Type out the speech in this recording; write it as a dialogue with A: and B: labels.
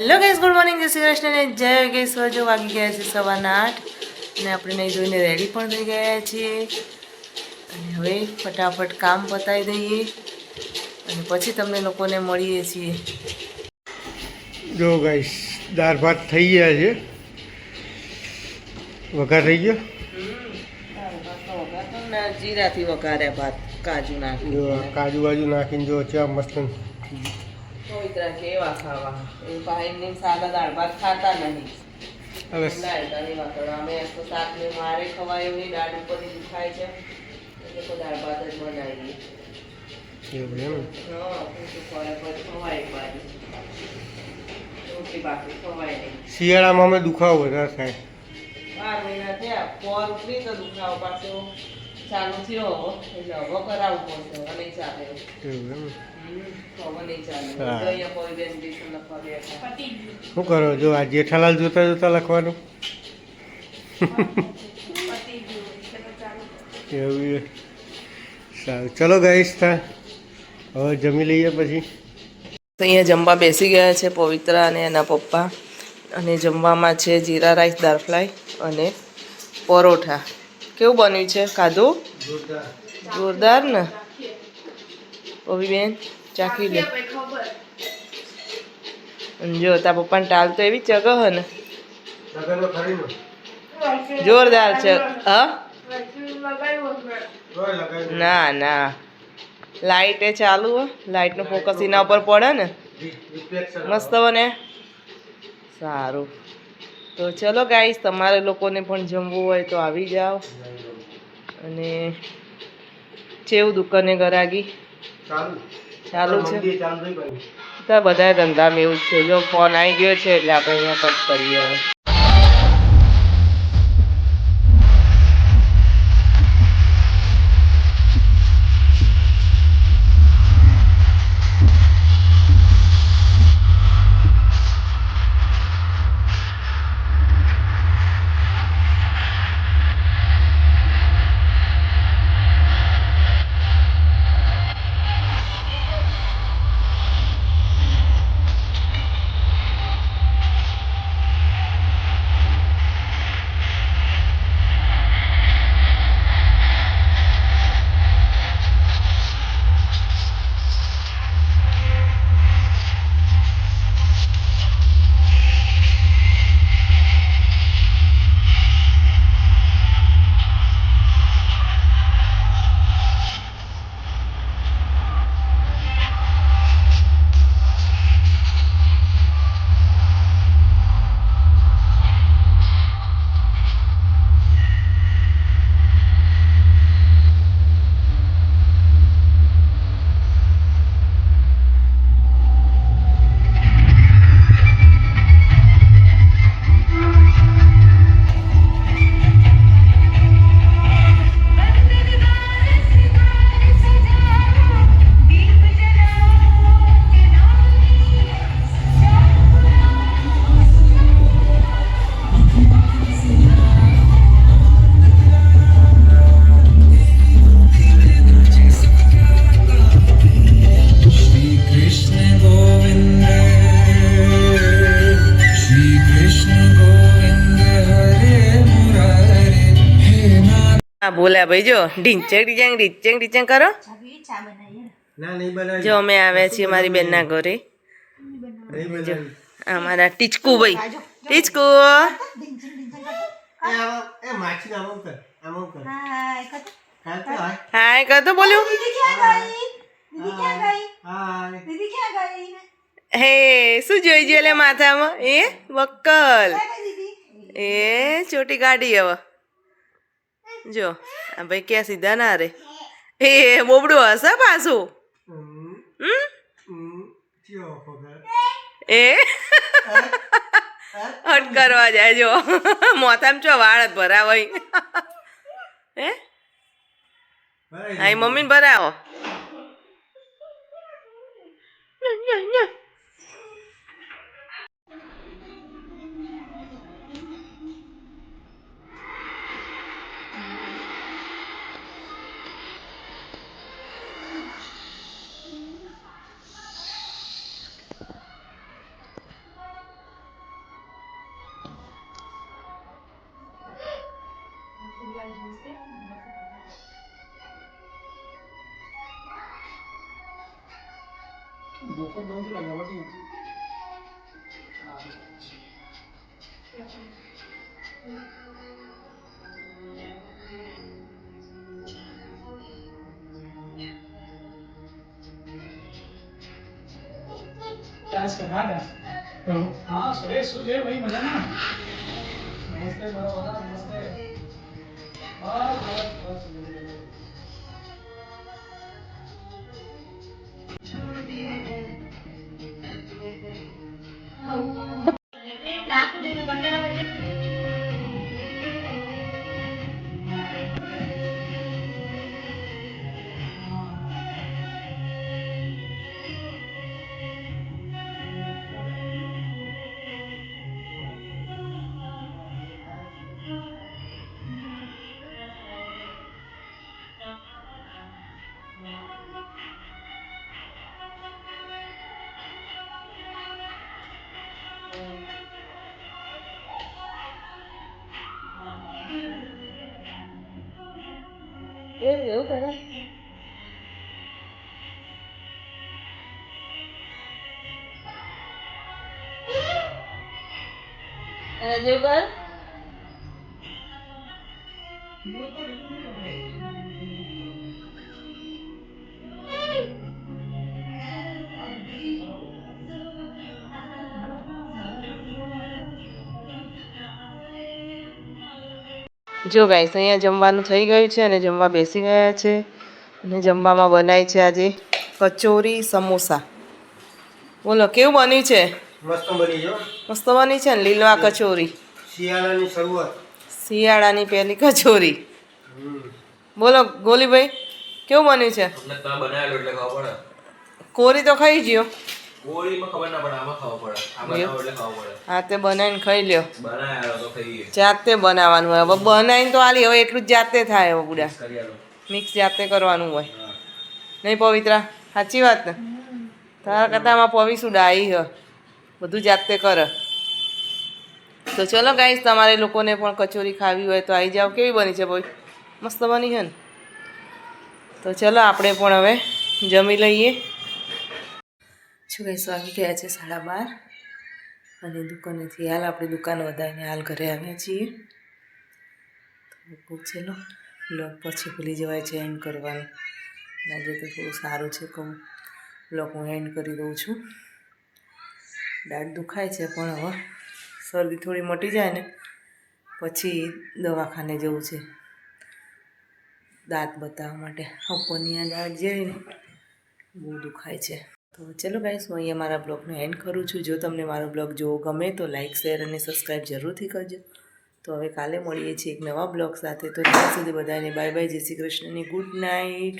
A: Hello gas good morning જય શ્રી કૃષ્ણ ને જય ગેસ જો વાગી ગયા છે સવારના આઠ અને આપણે નહીં જોઈને રેડી પણ થઈ ગયા છીએ. અને હવે ફટાફટ કામ પતાવી દઈએ અને પછી તમને લોકોને મળીએ છીએ.
B: જો ગાઈસ દાળ ભાત થઈ ગયા છે. વઘાર થઈ ગયો?
A: જીરાથી વઘાર્યા ભાત કાજુ નાખી
B: કાજુ બાજુ નાખીને જો ચા મસ્ત
A: પવિત્ર કેવા ખાવા એ ભાઈને સાદા દાળ ભાત ખાતા નહીં.
B: હવે
A: એવા કરવા. અમે તો શાકને મારે ખવાય એવું નહીં. દાળ ઉપર ખાય છે એટલે તો દાળ ભાત જ બનાવીએ.
B: એવું એમ?
A: હા ખવાય પછી ખવાય નહીં.
B: શિયાળામાં અમે દુખાવો વધારે થાય.
A: બાર મહિના થયા. ફોન ઉતરી તો દુખાવો પાછો ચાલુ થયો એટલે હવે કરાવવું પડશે અને ચાલે.
B: એવું એમ? શું કરો જો આ જેઠાલાલ જોતા જોતા લખવાનું એવું સારું ચલો ગાઈશ તા હવે જમી લઈએ પછી
A: અહીંયા જમવા બેસી ગયા છે પવિત્ર અને એના પપ્પા. અને જમવામાં છે જીરા રાઈસ દાળ ફ્રાય અને પરોઠા. કેવું બન્યું છે? ખાધું? જોરદાર ને? બેન ચાખી લે જો તાર પપ્પાને ટાલ તો એવી ચગ હ ને જોરદાર છે હ ના ના લાઈટ એ ચાલુ હો લાઈટનું ફોકસ એના ઉપર પડે ને મસ્ત બને સારું તો ચલો ગાઈસ તમારે લોકોને પણ જમવું હોય તો આવી જાઓ અને છેવું દુકાને ગરાગી ચાલુ છે. બધા ધંધામાં એવું છે. જો ફોન આવી ગયો છે એટલે આપણે અહીંયા કટ કરીએ
C: नाथ
A: હા બોલ્યા ભાઈ જો ઢીંચક ઢીચંગ ઢીચંગ ઢીચંગ કરો.
B: ના નહીં બનાવી.
A: જો અમે આવ્યા છીએ મારી બેનના ઘરે.
B: નહીં બનાવી.
A: અમારા ટીચકુ ભાઈ. ટીચકુ.
B: એ આમાં એ માછી આમાં કર આમાં કર કાલ તો હાય
A: હાય કર તો બોલ્યું.
B: હાય
A: હે શું જોઈ જોઈએ લે માથામાં? એ વક્કલ. એ ચોટી કાઢી હવે. જો, આ ભાઈ ક્યાં સીધા ના રે. એ બોબડું હશે પાછું? એ? હટ કરવા જાય, જો. મોથામાં ચો વાળ જ ભરાવાય. હે? હા મમ્મીને ભરાવો.
D: Boca não de legal assim. Chance કમાતા હા સુરેશ શું છે ભાઈ મજામાં નમસ્તે બરાબર
A: એવું કરે જેવું કર જો ગાઈસ અહીંયા જમવાનું થઈ ગયું છે અને જમવા બેસી ગયા છે. અને જમવામાં બનાય છે આજે કચોરી સમોસા. બોલો કેવું બન્યું છે?
B: મસ્ત બની જો
A: મસ્ત બની છે ને લીલવા કચોરી?
B: શિયાળાની શરૂઆત.
A: શિયાળાની પહેલી કચોરી. બોલો ગોલીભાઈ કેવું બન્યું છે? કોરી તો ખાઈ ગયો. હા તે બનાવીને ખાઈ લ્યો. જાતે બનાવવાનું હોય. હવે બનાવીને તો આલી હવે એટલું જ જાતે થાય હવે બુડા મિક્સ જાતે કરવાનું હોય. નહીં પવિત્રા? સાચી વાત ને? તારા કરતાં આમાં પવિશું ડાઈ હ. બધું જાતે કર. તો ચલો ગાઈશ તમારે લોકોને પણ કચોરી ખાવી હોય તો આવી જાઓ. કેવી બની છે ભાઈ? મસ્ત બની છે ને? તો ચલો આપણે પણ હવે જમી લઈએ. શું ગાઈસ વાગી ગયા છે સાડા બાર. અને દુકાનેથી હાલ આપણી દુકાન વધારીને હાલ ઘરે આવ્યા છીએ. તો ચલો બ્લોગ પછી ભૂલી જવાય છે એન્ડ કરવાનું. આજે તો થોડું સારું છે કહું બ્લોગ હું એન્ડ કરી દઉં છું. દાંત દુખાય છે પણ હવે શરદી થોડી મટી જાય ને પછી દવાખાને જવું છે. દાંત બતાવવા માટે. ઉપરની આ દાઢ જેવી ને, બહુ દુખાય છે. તો ચલો ગાઈસ હું અહીંયા મારા બ્લોગને એન્ડ કરું છું. જો તમને મારો બ્લોગ જોવો ગમે તો લાઇક શેર અને સબસ્ક્રાઈબ જરૂરથી કરજો. તો હવે કાલે મળીએ છીએ એક નવા બ્લોગ સાથે. તો ત્યાં સુધી બધાને બાય બાય જય શ્રી કૃષ્ણની ગુડ નાઇટ